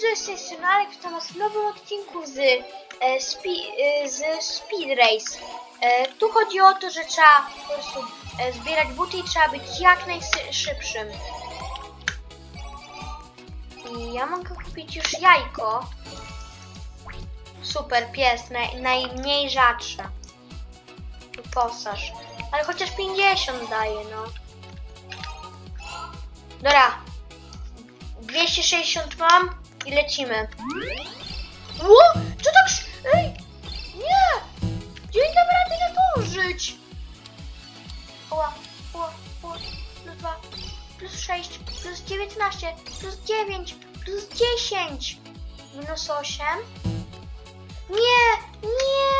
widzowie, z tej strony Alex, to w nowym odcinku z, e, spi, e, z Speed Race. E, tu chodzi o to, że trzeba po prostu e, zbierać buty i trzeba być jak najszybszym. I ja mogę kupić już jajko. Super, pies, naj, najmniej rzadsze. Posaż. Ale chociaż 50 daje, no. Dobra, 260 mam i lecimy. Ło! Co tak... Ej! Nie! Nie dam rady nadążyć! Oła, oła, oła. Plus 2, plus 6, plus 19, plus 9, plus 10. Minus 8. Nie! Nie!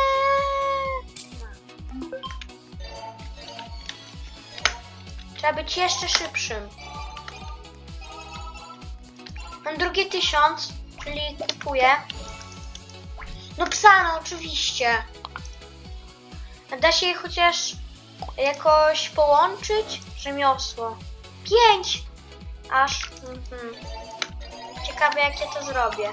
Trzeba być jeszcze szybszym. Mam drugie tysiąc, czyli kupuję. No psa, no oczywiście. Da się je chociaż jakoś połączyć? Rzemiosło. Pięć! Aż. Mhm. Ciekawe jak ja to zrobię.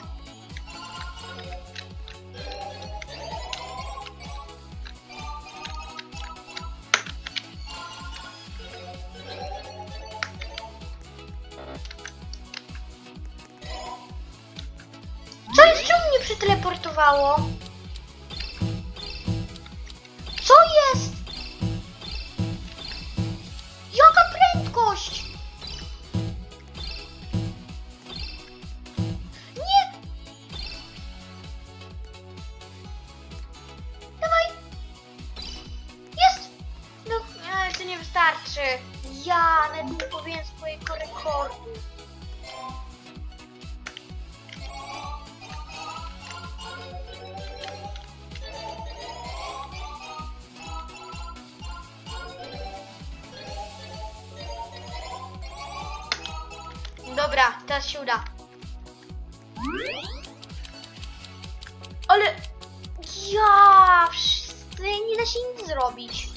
Przeteleportowało? Co Dobra, teraz się uda. Ale ja wszyscy nie da się nic zrobić.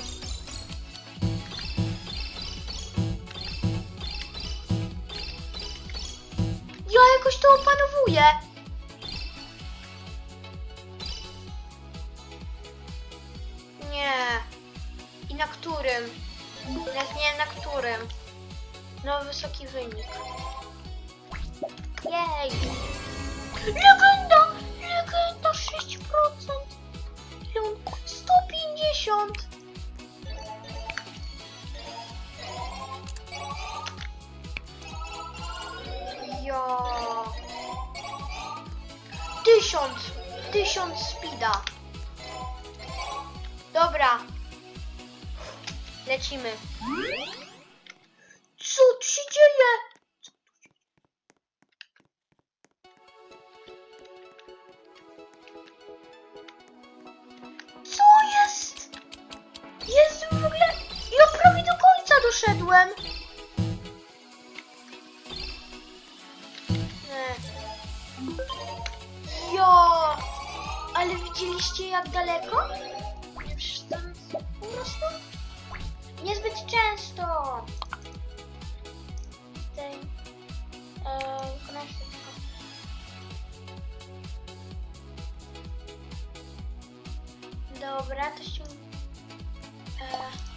Ja jakoś to opanowuję. Nie. I na którym? Nawet nie na którym. No wysoki wynik. Jej! Legenda! Legenda 6%! Ile on? 150! Ja. Tysiąc! Tysiąc speeda! Dobra. Lecimy. Końca doszedłem. Nie. Jo! Ale widzieliście jak daleko? Przecież tam po prostu... Niezbyt często. Tutaj... Eee. Dobra, to się... E...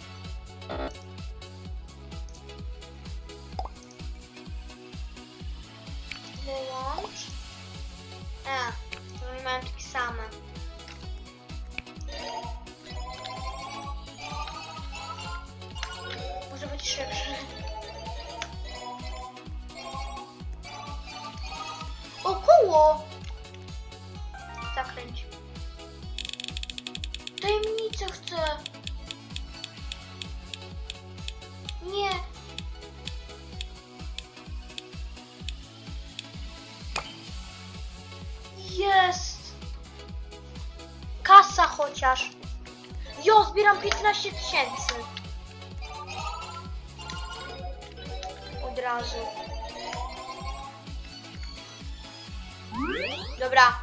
koło! Zakręć. Tajemnicę chcę. Nie. Jest. Kasa chociaż. Jo, zbieram 15 tysięcy. Od razu. Dobra.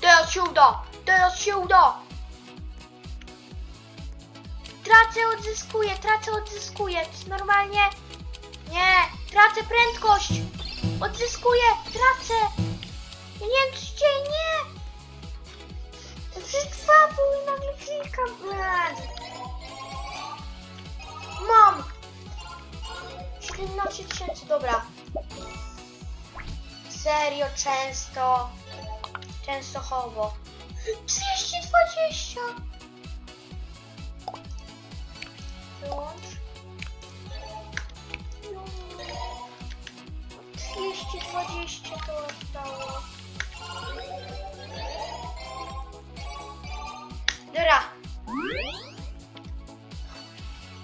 Teraz się uda. Teraz się uda. Tracę, odzyskuję, tracę, odzyskuję. Normalnie. Nie, tracę prędkość. Odzyskuję, tracę. Ja nie wiem, się dzieje, nie! I nagle brać. Mam! 17 tysięcy, dobra. Serio, często. Częstochowo. 220! Wyłącz. 220 to zostało. Dobra.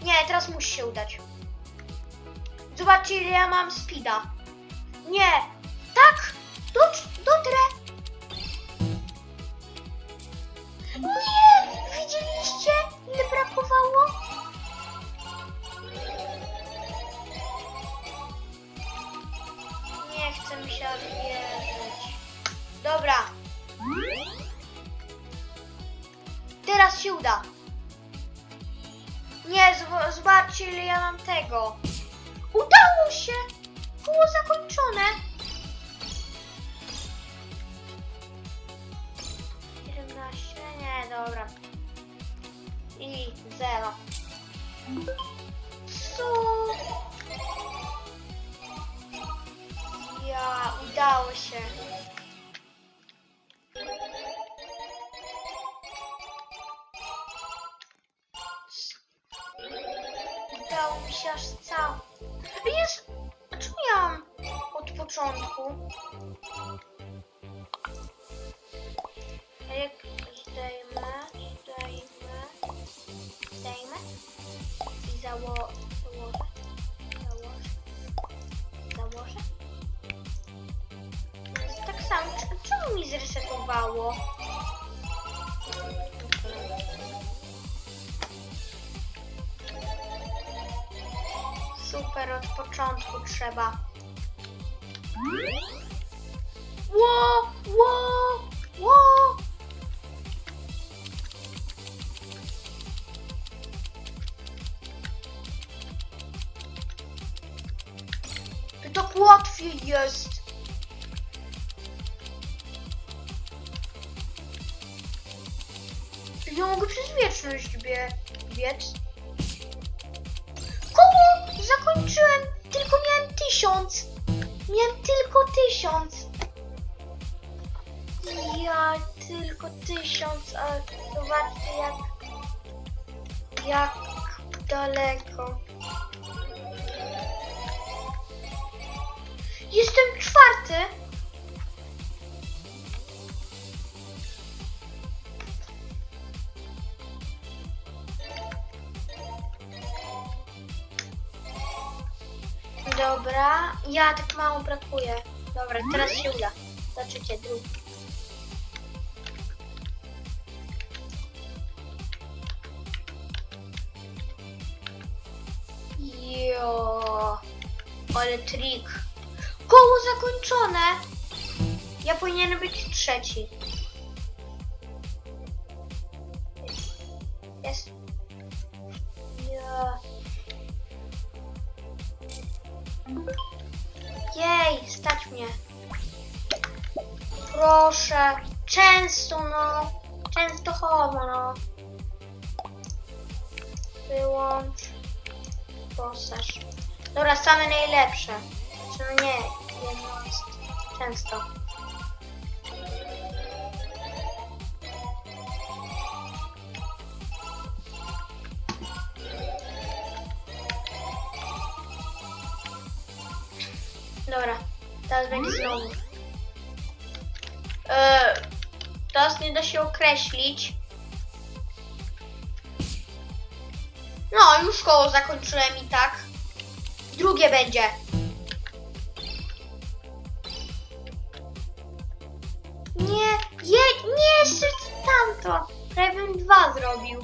Nie, teraz musi się udać. Zobaczcie, ile ja mam speeda. Nie. Aż wierzyć. Dobra. Teraz się uda. Nie, zobaczcie ile ja mam tego. Udało się! Było zakończone. 17, nie, dobra. I zero. Udało się. Udało mi się aż cały. Jest. Od początku? Jak zdejmę, zdejmę, zdejmę i zało, założę, Czemu mi zresetowało? Super, od początku trzeba. Tylko tysiąc, a zobaczcie jak... Jak daleko. Jestem czwarty! Dobra, ja tak mało brakuje. Dobra, teraz się uda. Zobaczycie, drugi. Trik. Koło zakończone. Ja powinienem być trzeci. Jest. Ja. Jej, stać mnie. Proszę, często no. Częstochowo no. Wyłącz. Posaż. Dobra, same najlepsze. Czy no nie, jedno często. Dobra, teraz będzie znowu. Eee, teraz nie da się określić. No, już koło zakończyłem i tak. Drugie będzie. Nie, je, nie, jeszcze tamto. Prawie bym dwa zrobił.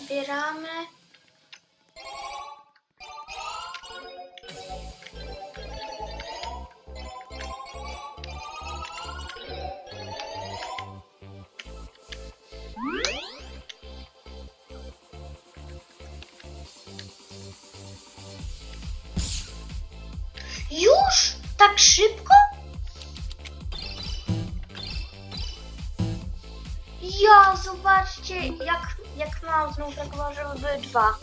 Zbieramy. Już? Tak szybko? Ja, zobaczcie, jak, jak mam znowu brakowało, żeby dwa.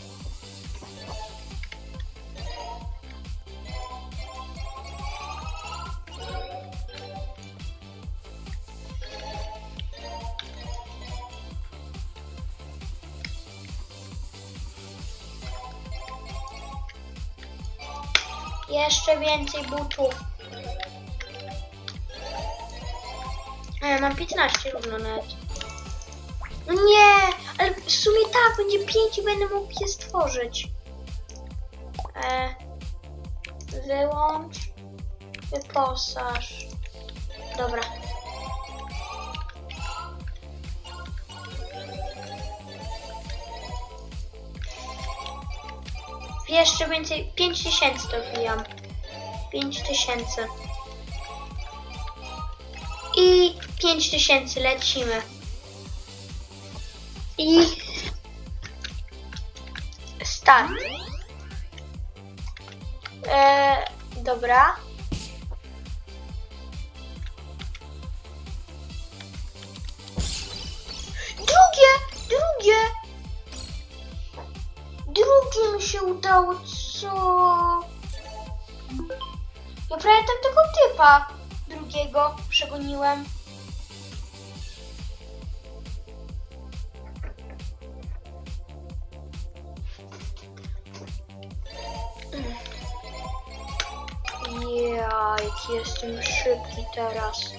Jeszcze więcej butów. E, mam 15 równo nawet. No nie, ale w sumie tak, będzie 5 i będę mógł je stworzyć. E, wyłącz, wyposaż. Dobra. Jeszcze więcej, 5000 dobijam. 5000. I 5000 lecimy. I start. E, dobra. Się udało, co? Ja prawie tam tego typa drugiego przegoniłem. Ja, jaki jestem szybki teraz.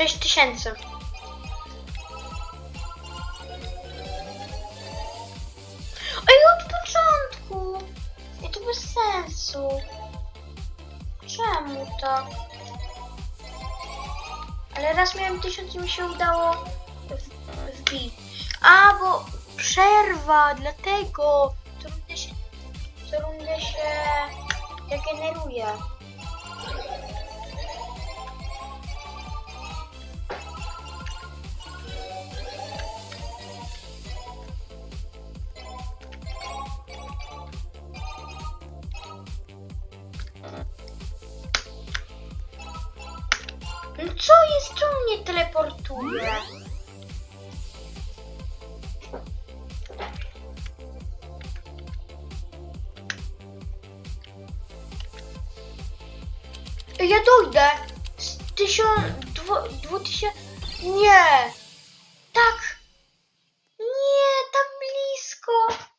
Sześć tysięcy. Ej, od początku! I to bez sensu. Czemu tak? Ale raz miałem tysiąc i mi się udało wbić. A, bo przerwa, dlatego co rundę się, co rundę się regeneruje. Co jest, czemu mnie teleportuje? Ja dojdę. Z tysiąc... Dwu, dwu tysiąc... Nie! Tak! Nie, tak blisko!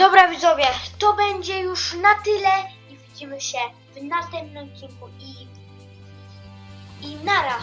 Dobra widzowie, to będzie już na tyle i widzimy się w następnym odcinku i i nara.